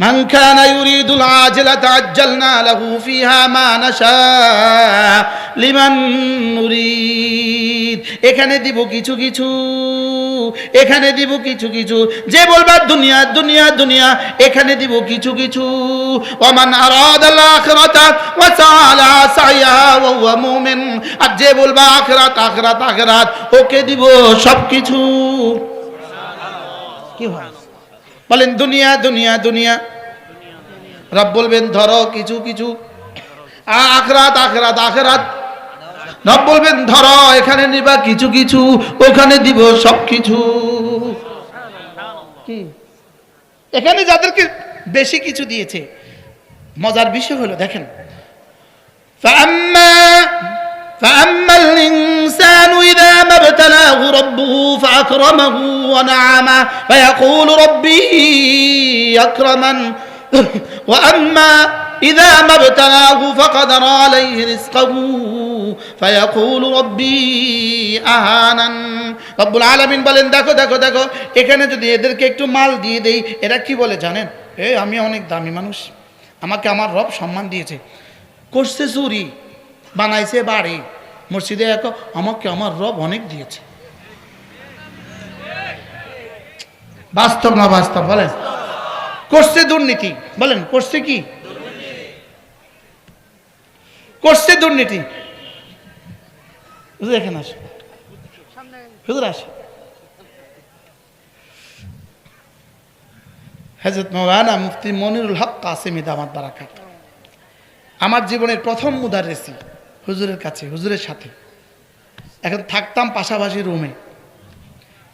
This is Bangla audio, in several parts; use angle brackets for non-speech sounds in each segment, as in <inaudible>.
من كان يريد العاجلة عجلنا له فيها ما نشاء لمن نريد এখানে দিব কিছু কিছু এখানে দিব কিছু কিছু যে বলবা দুনিয়া দুনিয়া দুনিয়া এখানে দিব কিছু কিছু ওমান আরাদাল আখিরাতা ওয়া সাআলা সাইয়া ওয়া হুয়া মুমিন আর যে বলবা আখিরাত আখিরাত আখিরাত ওকে দিব সব কিছু কি হয় বলেন দুনিয়া দুনিয়া দুনিয়া রব বলবেন ধরো কিছু কিছু আ- আখরাত আখরাত আখরাত রব বলবেন ধরো এখানে নিবা কিছু কিছু ওখানে দিব সব কিছু কি এখানে যাদেরকে বেশি কিছু দিয়েছে মজার বিষয় হলো দেখেন فأما فأما الإنسان إذا ما ابتلاه ربه فأكرمه ونعمه فيقول ربي أكرمن <laughs> وأما إذا ما ابتلاه فقدر عليه رزقه فيقول ربي أهانن রব্বুল আলামিন বলেন দেখো দেখো দেখো এখানে যদি এদেরকে একটু মাল দিয়ে দেই এরা কি বলে জানেন এ আমি অনেক দামি মানুষ আমাকে আমার রব সম্মান দিয়েছে করছে চুরি বানাইছে বাড়ি মসজিদে এক, আমাকে আমার রব অনেক দিয়েছে। বাস্তব না বাস্তব, বলেন। করছে দুর্নীতি, বলেন, করছে কি? করছে দুর্নীতি। হুজুর, এখানে হজরত মৌলানা মুফতি মনিরুল হক আমার জীবনের প্রথম মুদারেসি হুজুরের কাছে হুজুরের সাথে এখন থাকতাম পাশাপাশি রুমে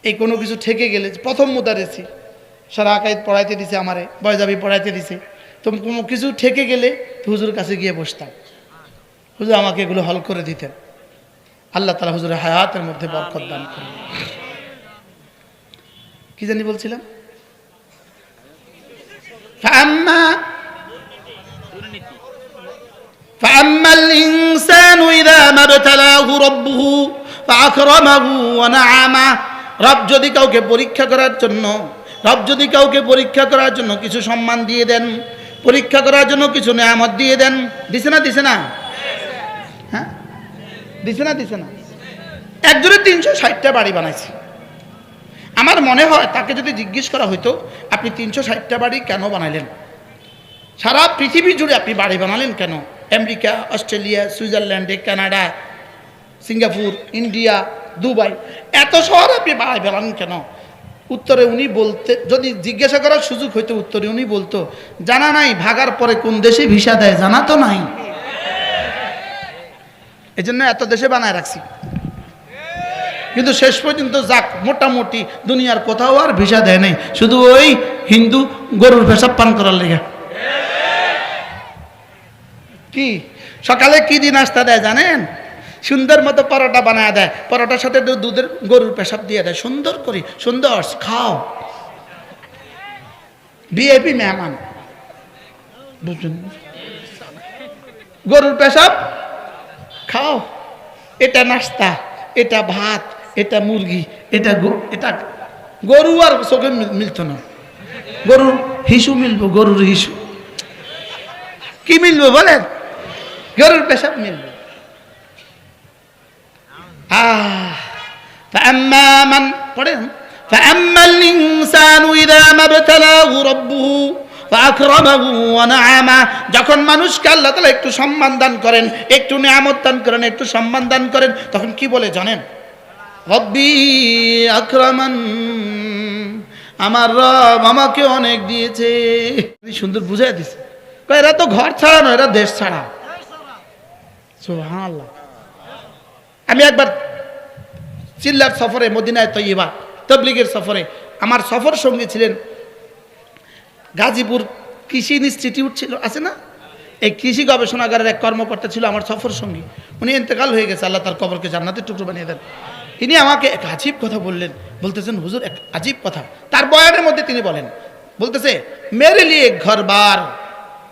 এই কোনো কিছু ঠেকে গেলে প্রথম মুদারেসি সারা আকাইদ পড়াইতে দিছে আমারে বয়জাবি পড়াইতে দিছে তো কোনো কিছু ঠেকে গেলে তো হুজুরের কাছে গিয়ে বসতাম হুজুর আমাকে এগুলো হল করে দিতেন আল্লাহ তালা হুজুরের হায়াতের মধ্যে বরকত দান করেন কি জানি বলছিলাম فأما فأما الإنسان যদি কাউকে পরীক্ষা করার জন্য, রব যদি কাউকে পরীক্ষা করার জন্য কিছু সম্মান দিয়ে দেন, পরীক্ষা করার জন্য কিছু দিয়ে দেন, দিছে না দিছে না? হ্যাঁ? দিছে না দিছে না? একজনে তিনশো ষাটটা বাড়ি বানাইছে। আমার মনে হয় তাকে যদি জিজ্ঞেস করা হইতো, আপনি তিনশো ষাটটা বাড়ি কেন বানাইলেন? সারা পৃথিবী জুড়ে আপনি বাড়ি বানালেন কেন? আমেরিকা, অস্ট্রেলিয়া, সুইজারল্যান্ডে, কানাডা, সিঙ্গাপুর, ইন্ডিয়া, দুবাই। এত শহর আপনি বাড়ি বানালেন কেন? উত্তরে উনি বলতে যদি জিজ্ঞাসা করার সুযোগ হইতো, উত্তরে উনি বলতো, জানা নাই ভাগার পরে কোন দেশে ভিসা দেয়? জানা তো নাই। জন্য এত দেশে বানায় রাখছি। কিন্তু শেষ পর্যন্ত যাক, মোটামুটি দুনিয়ার কোথাও আর ভিসা দেয় নাই। শুধু ওই হিন্দু গরুর পেশাব পান করার লেগে। কি? সকালে কি দিন নাস্তা দেয় জানেন? সুন্দর মতো পরোটা বানায় দেয়। পরোটার সাথে দুধের গরুর পেশাব দিয়ে দেয়। সুন্দর করি। সুন্দর, খাও। বিএপি মেহমান। বুঝলেন গরুর পেশাব, খাও। এটা নাস্তা, এটা ভাত, এটা মুরগি, এটা এটা গরু আর চোখে মিল- মিলতো না। গরুর হিসু মিলবো, গরুর হিসু। কি মিলবে বলেন? গরুর পেশাব মিলবে আহ فأما من পড়েন فأما الإنسان إذا ما ابتلاه ربه فأكرمه ونعمه যখন মানুষকে আল্লাহ তাআলা একটু সম্মান দান করেন একটু নিয়ামত দান করেন একটু সম্মান দান করেন তখন কি বলে জানেন রব্বি আক্রমণ আমার রব আমাকে অনেক দিয়েছে কি সুন্দর বুঝাই দিছে কয়, এরা তো ঘর ছাড়া নয় এরা দেশ ছাড়া আমি একবার চিল্লার সফরে, মদিনায় তৈবা তবলিগের সফরে, আমার সফর সঙ্গী ছিলেন গাজীপুর কৃষি ইনস্টিটিউট ছিল, আছে না? এই কৃষি গবেষণাগারের এক কর্মকর্তা ছিল আমার সফর সঙ্গী। উনি এতেকাল হয়ে গেছে, আল্লাহ তার কবরকে জান্নাতের টুকরো বানিয়ে দেন। তিনি আমাকে এক আজীব কথা বললেন, বলতেছেন, হুজুর, এক আজীব কথা। তার বয়ানের মধ্যে তিনি বলেন, বলতেছে, মেরে লিয়ে ঘর বার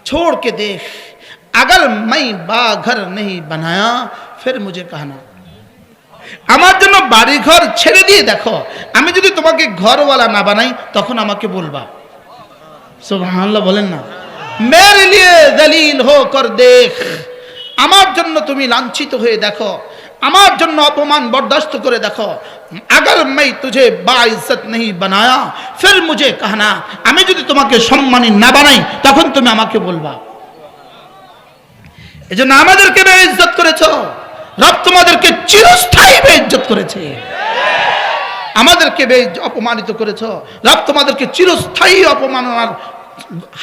ছোড় কে দেশ। अगर मैं बा घर नहीं बनाया फिर मुझे कहना আমার জন্য বাড়ি ঘর ছেড়ে দিয়ে দেখো আমি যদি তোমাকে ঘরওয়ালা না বানাই তখন আমাকে বলবা সুবহানাল্লাহ বলেন না মেরে লিয়ে দলিল হো কর দেখ আমার জন্য তুমি লাঞ্ছিত হয়ে দেখো আমার জন্য অপমান বরদাস্ত করে দেখো अगर मैं तुझे बाइज्जत नहीं बनाया फिर मुझे कहना আমি যদি তোমাকে সম্মানী না বানাই তখন তুমি আমাকে বলবা এজন্য আমাদেরকে বেইজ্জত করেছ। রব তোমাদেরকে চিরস্থায়ী বেইজ্জত করেছে। আমাদেরকে অপমানিত করেছ। রব তোমাদেরকে চিরস্থায়ী অপমাননার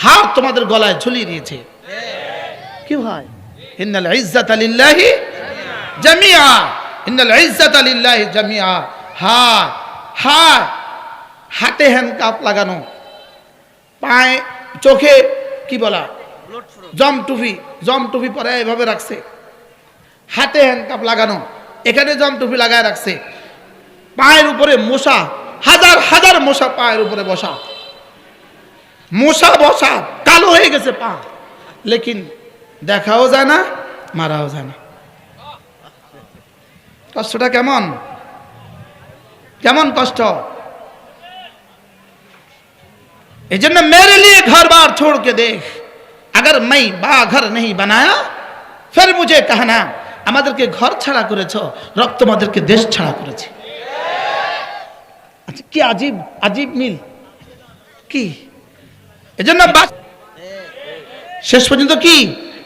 হার তোমাদের গলায় ঝুলিয়ে দিয়েছে। কি হয় ইন্নাল ইজ্জাত আলিল্লাহি জামিয়া ইন্নাল ইজ্জাত আলিল্লাহি জামিয়া হা হা হাতে হ্যান্ডকাপ লাগানো। পায়ে, চোখে, কি বলা? জম টুপি জম টুপি পরে এভাবে রাখছে। হাতে হ্যান্ডকাপ লাগানো, এখানে জম টুপি লাগায় রাখছে। পায়ের উপরে মশা, হাজার হাজার মশা পায়ের উপরে বসা। মশা বসা, কালো হয়ে গেছে পা। লেকিন দেখাও যায় না, মারাও যায় না। কষ্টটা কেমন? কেমন কষ্ট? এই জন্য মেরে নিয়ে ঘর বার ছোড় কে দেখ। আগার মাই বা ঘর নেই বানায়া ফের মুঝে কাহানা আমাদেরকে ঘর ছাড়া করেছ, রক্ত আমাদেরকে দেশ ছাড়া করেছে। আচ্ছা, কি আজীব আজীব মিল? কি? এজন্য শেষ পর্যন্ত কি?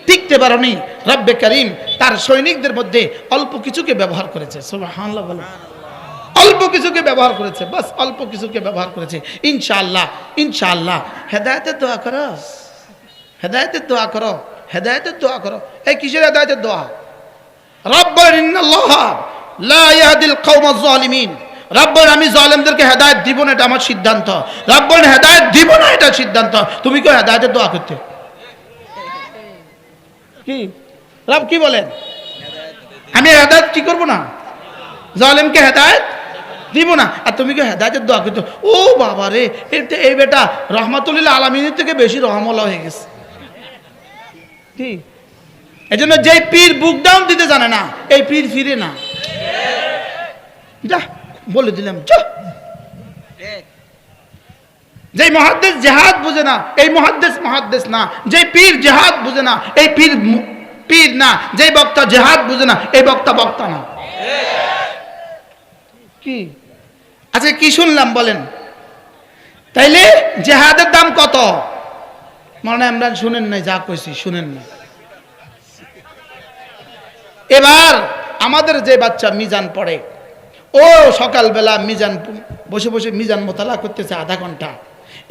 টিকতে পারি রব্বে করিম, তার সৈনিকদের মধ্যে অল্প কিছুকে ব্যবহার করেছে। অল্প কিছুকে ব্যবহার করেছে, বাস অল্প কিছুকে ব্যবহার করেছে। ইনশাল্লাহ ইনশাল্লাহ হেদায়তের দোয়া করস হেদায়েতের দোয়া করো, হেদায়েতের দোয়া করো। এই কিসের হেদায়েতের দোয়া? রব্বর আমি জালেমদেরকে হেদায়েত দিব না, এটা আমার সিদ্ধান্ত। রব্বর, হেদায়েত দিব না, এটা সিদ্ধান্ত। তুমি কেউ হেদায়েতের দোয়া করতে? কি? রব কি বলেন? আমি হেদায়েত কি করব না? জালেমকে হেদায়েত দিব না। আর তুমি কি হেদায়েতের দোয়া করতে? ও বাবা রে এই বেটা রহমাতুল্লাহ আলমিনের থেকে বেশি রহমলা হয়ে গেছে। কি এই জন্য যে পীর বুক ডাউন দিতে জানে না, এই পীর ফিরে না। যা, বলে দিলাম, যা। যে মহাদ্দেশ জেহাদ বুঝে না, এই মহাদ্দেশ মহাদ্দেশ না। যে পীর জেহাদ বুঝে না, এই পীর পীর না। যে বক্তা জেহাদ বুঝে না, এই বক্তা বক্তা না। কি? আচ্ছা কি শুনলাম বলেন? তাইলে জেহাদের দাম কত? মানে আমরা শুনেন নাই, যা কইছি শুনেন না এবার আমাদের যে বাচ্চা মিজান পড়ে, ও সকালবেলা মিজান বসে বসে মিজান মোতালা করতেছে আধা ঘণ্টা।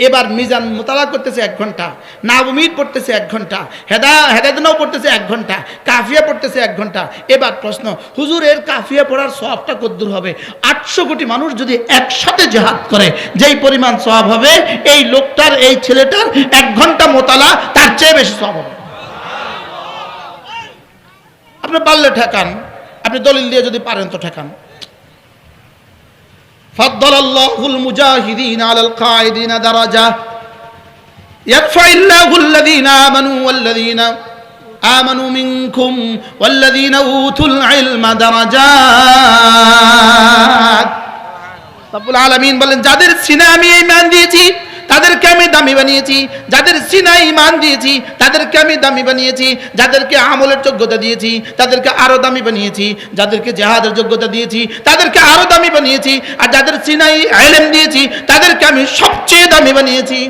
এবার মিজান মোতালা করতেছে এক ঘণ্টা নাবমির পড়তেছে এক ঘণ্টা, হেদা, হেদায়তনাও পড়তেছে এক ঘণ্টা, কাফিয়া পড়তেছে এক ঘণ্টা। এবার প্রশ্ন হুজুর এর কাফিয়া পড়ার সবটা কদ্দূর হবে? আটশো কোটি মানুষ যদি একসাথে জেহাদ করে, যেই পরিমাণ সব হবে, এই লোকটার, এই ছেলেটার এক ঘণ্টা মোতালা, তার চেয়ে বেশি সব হবে। আপনি পারলে ঠেকান, আপনি দলিল দিয়ে যদি পারেন তো ঠেকান। فضل الله المجاهدين على القاعدين درجة يرفع الله الذين آمنوا والذين آمنوا منكم والذين أوتوا العلم درجات রব্বুল আলামিন বলেন যাদের সিনা আমি ইমান দিয়েছি তাদেরকে আমি দামি বানিয়েছি যাদের সিনা ইমান দিয়েছি তাদেরকে আমি দামি বানিয়েছি যাদেরকে আমলের যোগ্যতা দিয়েছি তাদেরকে আরো দামি বানিয়েছি যাদেরকে জেহাদের যোগ্যতা দিয়েছি তাদেরকে আরো দামি বানিয়েছি আর যাদের সিনাই আইলেম দিয়েছি তাদেরকে আমি সবচেয়ে দামি বানিয়েছি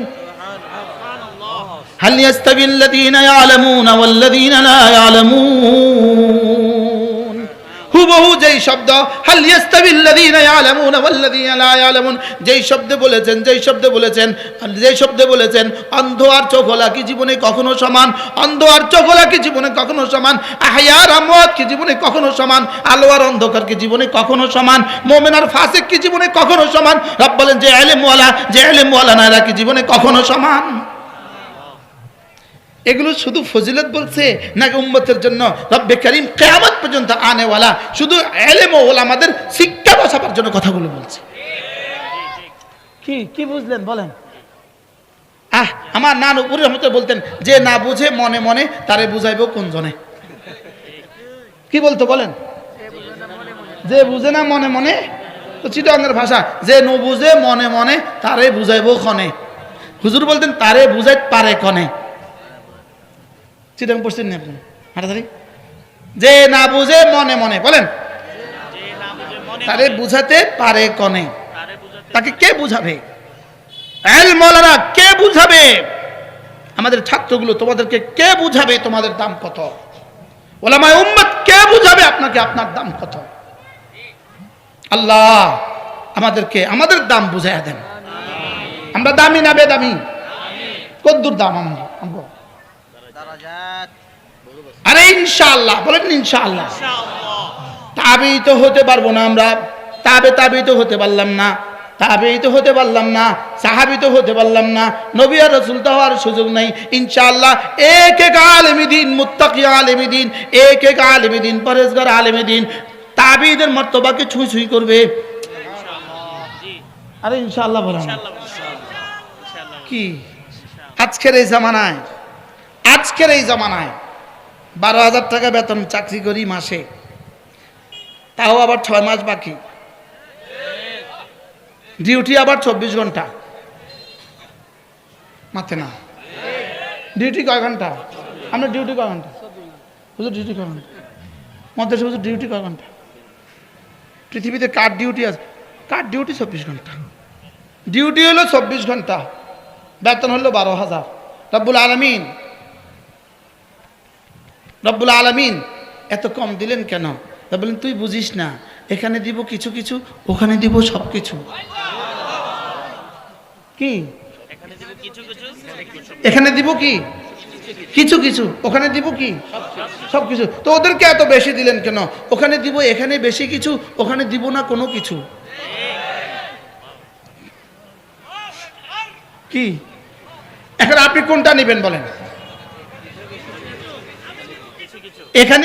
هل يستوي الذين يعلمون والذين لا يعلمون হুবহু যেই শব্দ, হাল ইয়াস্তাবিল্লাযীনা যেই শব্দে বলেছেন, যেই শব্দে বলেছেন যেই শব্দে বলেছেন, অন্ধ আর চোখলা কি জীবনে কখনো সমান? অন্ধ আর চোখলা কি জীবনে কখনো সমান? আহয়ার আমওয়াত কি জীবনে কখনো সমান? আলো আর অন্ধকার কি জীবনে কখনো সমান? মুমিন আর ফাসিক কি জীবনে কখনো সমান? রব বলেন, যে ইলমওয়ালা যে ইলমওয়ালা না এরা কি জীবনে কখনো সমান? এগুলো শুধু ফজিলত বলছে নাকি উম্মতের জন্য? রব্বে করিম কেয়ামত পর্যন্ত আনেওয়ালা শুধু এলেম ও আমাদের শিক্ষা বসাবার জন্য কথাগুলো বলছে। কি কি বুঝলেন বলেন। আহ আমার নানু পুরী রহমতে বলতেন যে না বুঝে মনে মনে তারে বুঝাইব কোন জনে কি বলতো বলেন? যে বুঝে না মনে মনে তো চিটঙ্গের ভাষা যে নু বুঝে মনে মনে তারে বুঝাইব ক্ষণে হুজুর বলতেন তারে বুঝাইতে পারে কনে? চিটাং পড়ছেন না আপনি? হাঁটাধারি যে না বুঝে মনে মনে, বলেন। তারে বুঝাতে পারে কনে। তাকে কে বুঝাবে? মৌলানা কে বুঝাবে? আমাদের ছাত্রগুলো তোমাদেরকে কে বুঝাবে? তোমাদের দাম কত? ওলামায় উম্মত কে বুঝাবে আপনাকে? আপনার দাম কত? আল্লাহ আমাদেরকে আমাদের দাম বুঝাইয়া দেন। আমরা দামি না বেদামি? কদ্দুর দাম আমরা আরে ইনশাআল্লাহ বলেন ইনশাআল্লাহ। ইনশাআল্লাহ। তাবেই তো হতে পারব না আমরা। তাবে তাবেই তো হতে পারলাম না। তাবেই তো হতে পারলাম না। সাহাবি তো হতে পারলাম না। নবী আর রসুল তো হওয়ার সুযোগ নাই। ইনশাআল্লাহ এক এক আলেমি দিন মুত্তাকি আলেমি দিন এক এক আলেমি দিন পরেশগার আলেমি দিন তাবিদের মর্তবাকে ছুঁই ছুঁই করবে? আরে ইনশাআল্লাহ বলেন। কি? আজকের এই জামানায় আজকের এই জামানায় বারো হাজার টাকা বেতন, চাকরি করি মাসে। তাও আবার ছয় মাস বাকি। ডিউটি আবার চব্বিশ ঘণ্টা। মাথে না। ডিউটি কয় ঘণ্টা? আপনার ডিউটি কয় ঘণ্টা? হুজুর, ডিউটি কয় ঘণ্টা? মধ্যে হুজুর, ডিউটি কয় ঘণ্টা? পৃথিবীতে কার ডিউটি আছে? কার ডিউটি? চব্বিশ ঘণ্টা। ডিউটি হলো চব্বিশ ঘণ্টা। বেতন হলো বারো হাজার। রব্বুল আলমিন রব্বুল আলমিন, এত কম দিলেন কেন? তা বলেন, তুই বুঝিস না। এখানে দিব কিছু কিছু, ওখানে দিব সব কিছু। কি? এখানে দিব কি? কিছু কিছু, ওখানে দিব কি? সব কিছু। তো ওদেরকে এত বেশি দিলেন কেন? ওখানে দিব, এখানে বেশি কিছু, ওখানে দিব না কোনো কিছু। কি? এখন আপনি কোনটা নেবেন বলেন? এখানে